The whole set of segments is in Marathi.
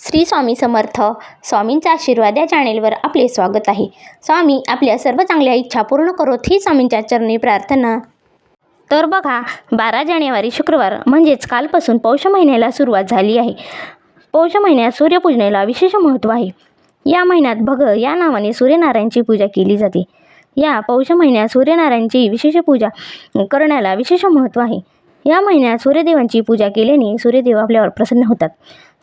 श्री स्वामी समर्थ. स्वामींचा आशीर्वाद या चॅनेलवर आपले स्वागत आहे. स्वामी आपल्या सर्व चांगल्या इच्छा पूर्ण करोत ही स्वामींच्या चरणी प्रार्थना. तर बघा बारा जानेवारी शुक्रवार म्हणजेच कालपासून पौष महिन्याला सुरुवात झाली आहे. पौष महिन्यात सूर्यपूजनेला विशेष महत्त्व आहे. या महिन्यात भग या नावाने सूर्यनारायणची पूजा केली जाते. या पौष महिन्यात सूर्यनारायणची विशेष पूजा करण्याला विशेष महत्त्व आहे. या महिन्यात सूर्यदेवांची पूजा केल्याने सूर्यदेव आपल्यावर प्रसन्न होतात.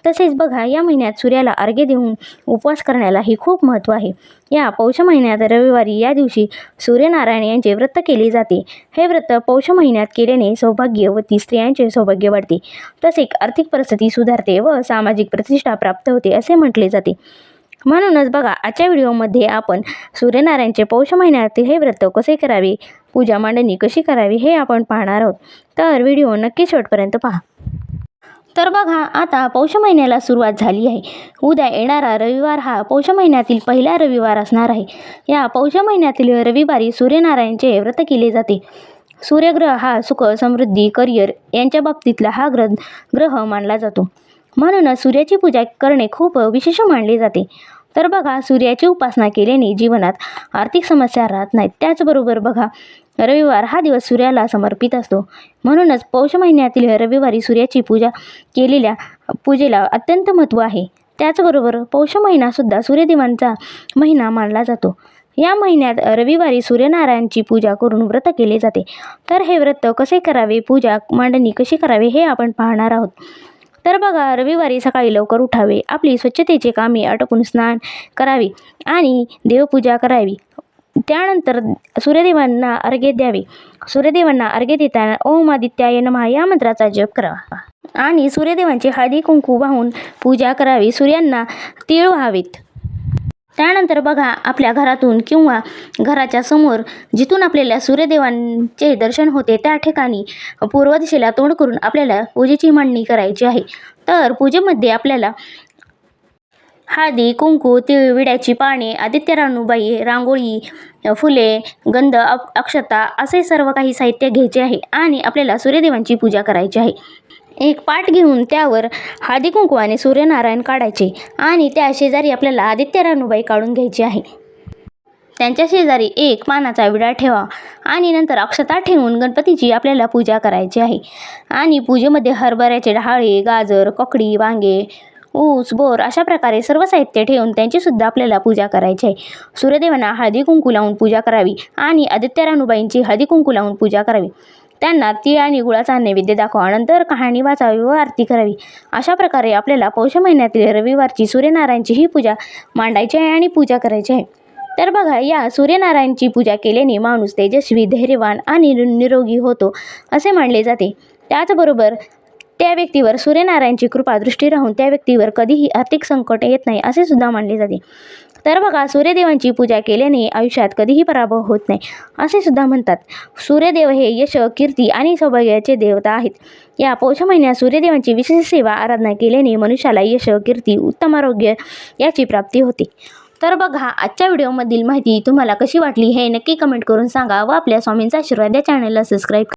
तसेच बघा या महिन्यात सूर्याला अर्घ्य देऊन उपवास करण्यालाही खूप महत्त्व आहे. या पौष महिन्यात रविवारी या दिवशी सूर्यनारायण यांचे व्रत केले जाते. हे व्रत पौष महिन्यात केल्याने सौभाग्यवती स्त्रियांचे सौभाग्य वाढते. तसेच आर्थिक परिस्थिती सुधारते व सामाजिक प्रतिष्ठा प्राप्त होते असे म्हटले जाते. म्हणूनच बघा आजच्या व्हिडिओमध्ये आपण सूर्यनारायणचे पौष महिन्यातील हे व्रत कसे करावे पूजा मांडणी कशी करावी हे आपण पाहणार आहोत. तर व्हिडिओ नक्की शेवटपर्यंत पहा. तर बघा आता पौष महिन्याला सुरुवात झाली आहे. उद्या येणारा रविवार हा पौष महिन्यातील पहिला रविवार असणार आहे. या पौष महिन्यातील रविवारी सूर्यनारायणचे व्रत केले जाते. सूर्यग्रह हा सुख समृद्धी करिअर यांच्या बाबतीतला हा ग्रह ग्रह मानला जातो. म्हणूनच सूर्याची पूजा करणे खूप विशेष मानले जाते. तर बघा सूर्याची उपासना केल्याने जीवनात आर्थिक समस्या राहत नाहीत. त्याचबरोबर बघा रविवार हा दिवस सूर्याला समर्पित असतो. म्हणूनच पौष महिन्यातील रविवारी सूर्याची पूजा केलेल्या पूजेला अत्यंत महत्त्व आहे. त्याचबरोबर पौष महिनासुद्धा सूर्यदेवांचा महिना मानला जातो. या महिन्यात रविवारी सूर्यनारायणची पूजा करून व्रत केले जाते. तर हे व्रत कसे करावे? पूजा मांडणी कशी करावी? हे आपण पाहणार आहोत. तर बघा रविवारी सकाळी लवकर उठावे. आपली स्वच्छतेचे कामे आटोपून स्नान करावे आणि देवपूजा करावी. त्यानंतर सूर्यदेवांना अर्घ्य द्यावे. सूर्यदेवांना अर्घ्य देताना ओम आदित्याय नमः या मंत्राचा जप करावा. आणि सूर्यदेवांची हळदी कुंकू वाहून पूजा करावी. सूर्यांना तीळ व्हावेत. त्यानंतर बघा आपल्या घरातून किंवा घराच्या समोर जिथून आपल्याला सूर्यदेवांचे दर्शन होते त्या ठिकाणी पूर्व दिशेला तोंड करून आपल्याला पूजेची मांडणी करायची आहे. तर पूजेमध्ये आपल्याला हळदी कुंकू तिळ विड्याची पाने आदित्य राणूबाई रांगोळी फुले गंध अक्षता असे सर्व काही साहित्य घ्यायचे आहे आणि आपल्याला सूर्यदेवांची पूजा करायची आहे. एक पाट घेऊन त्यावर हळदी कुंकवाने सूर्यनारायण काढायचे आणि त्या शेजारी आपल्याला आदित्य रानूबाई काढून घ्यायची आहे. त्यांच्या शेजारी एक पानाचा विडा ठेवा आणि नंतर अक्षता ठेवून गणपतीची आपल्याला पूजा करायची आहे. आणि पूजेमध्ये हरभऱ्याचे डहाळे गाजर ककडी वांगे ऊस बोर अशा प्रकारे सर्व साहित्य ठेवून त्यांचीसुद्धा आपल्याला पूजा करायची आहे. सूर्यदेवांना हळदी कुंकू लावून पूजा करावी आणि आदित्य रानूबाईंची हळदी कुंकू लावून पूजा करावी. त्यांना तीळ आणि गुळाचा नैवेद्य दाखवा. नंतर कहाणी वाचावी व आरती करावी. अशा प्रकारे आपल्याला पौष महिन्यातील रविवारची सूर्यनारायणची ही पूजा मांडायची आहे आणि पूजा करायची आहे. तर बघा या सूर्यनारायणची पूजा केल्याने माणूस तेजस्वी धैर्यवान आणि निरोगी होतो असे मानले जाते. त्याचबरोबर त्या व्यक्तीवर सूर्यनारायणची कृपा दृष्टी राहून त्या व्यक्तीवर कधीही आर्थिक संकट येत नाही असे सुद्धा मानले जाते. तर बघा सूर्यदेवांची पूजा केल्याने आयुष्यात कधीही पराभव होत नाही असे सुद्धा म्हणतात. सूर्यदेव हे यश कीर्ती आणि सौभाग्याचे देवता आहेत. या पौष महिन्यात सूर्यदेवांची विशेष सेवा आराधना केल्याने मनुष्याला यश कीर्ती उत्तम आरोग्य याची प्राप्ती होते. तर बघा आजच्या व्हिडिओमधील माहिती तुम्हाला कशी वाटली हे नक्की कमेंट करून सांगा व आपल्या स्वामींचा आशीर्वाद या चॅनलला सबस्क्राईब